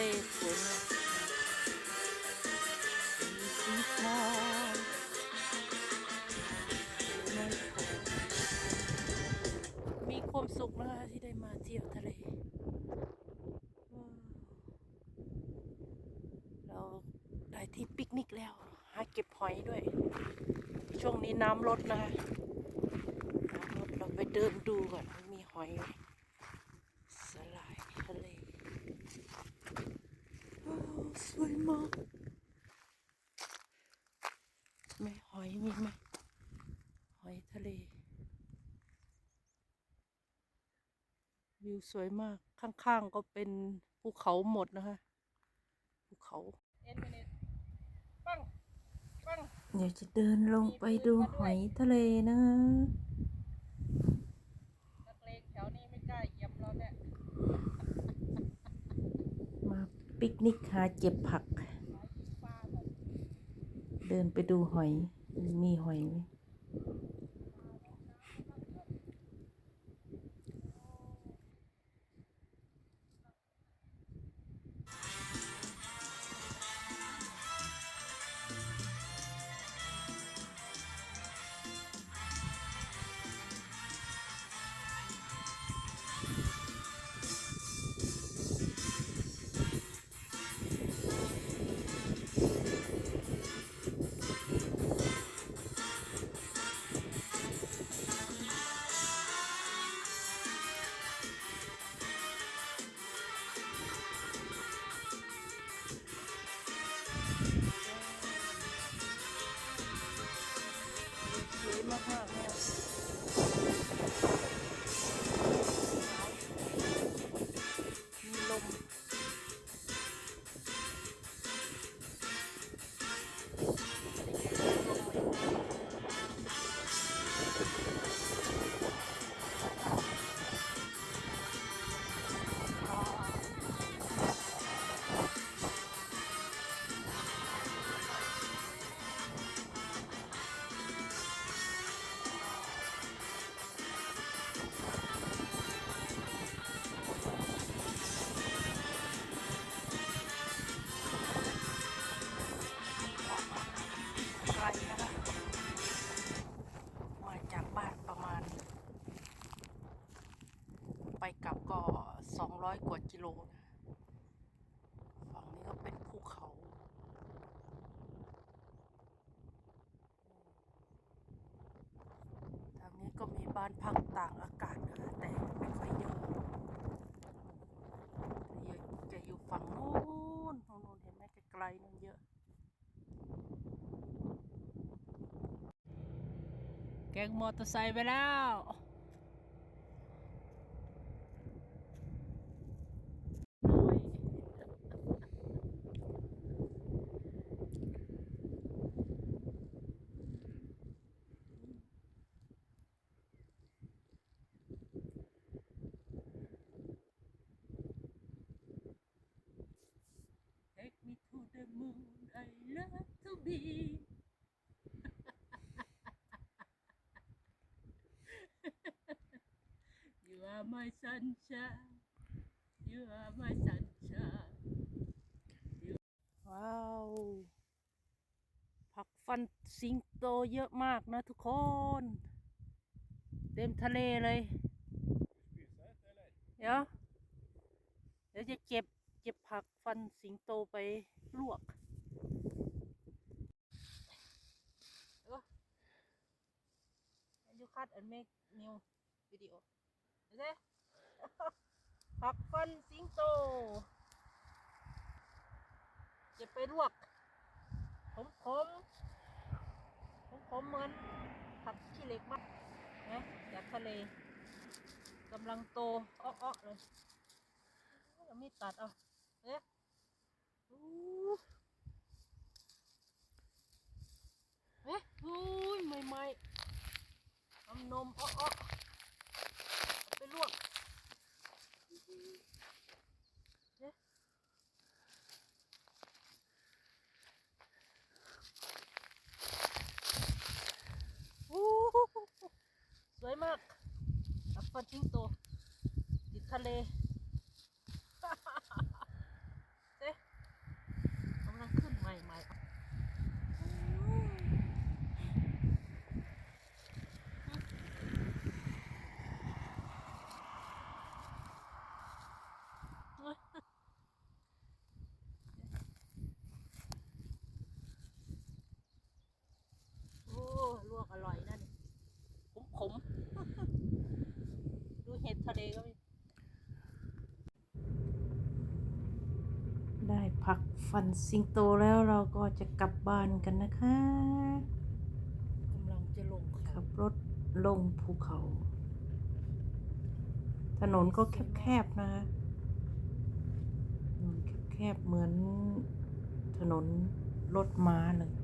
เลสวยมากมีสีทองมีความสุขนะคะที่ได้มาเที่ยวทะเล เราได้ที่ปิกนิกแล้ว หาเก็บหอยด้วย ช่วงนี้น้ำลดนะคะน้ำลดเราไปเดินดูก่อนมีหอยไหมสลายทะเลว้าว สวยมากไม่หอยมีไหมหอยทะเล วิวสวยมากข้างๆก็เป็นภูเขาหมดนะคะภูเขาเอ็นมินิปังปังเดี๋ยวจะเดินลงไปดูหอยทะเลนะนักเลงแถวนี้ไม่กล้าเหยียบเราเนี่ยมาปิกนิกหาเก็บผักสายฟ้าแบบ เดินไปดูหอย มีหอยไหม 200กว่ากิโลนะฝั่งนี้ก็เป็นภูเขา ทางนี้ก็มีบ้านพักต่ากอากาศนะแต่ไม่ค่อยเยอะจะอยู่ฝั่งนู้นฝั่งนู้นเห็นไหมไกลๆนั่นเยอะ แกงมอเตอร์ไซค์ไปแล้ว love to be ยู are my sunshine you are my sunshine You- ว้าวผักฟันสิงโตเยอะมากนะทุกคน เต็มทะเลเลย เดี๋ยว เดี๋ยวจะเก็บเก็บผักฟันสิงโตไปลวก And you cut and make new video เด้ผักฟันสิงโต เก็บไปลวกผมขมผมขมเหมือนผักขี้เหล็กมากนะจากทะเลกำลังโตอ้อๆเลยยังไม่ตัดเอาเอ๊ะอู้เอ๊ะอุ้ยใหม่ๆทำ นมอ้อเอาไปลวกเอ๊ะอู้หูสวยมากอัปปะทิ้งโตติดทะเล ร่อยนั่นขมขมๆดูเห็ดทะเลก็มีได้พักฟันสิงโตแล้วเราก็จะกลับบ้านกันนะคะกำลังจะลงเขาขับรถลงภูเขา ถนนก็แคบๆนะคะถนนแคบๆเหมือนถนนรถม้าเลย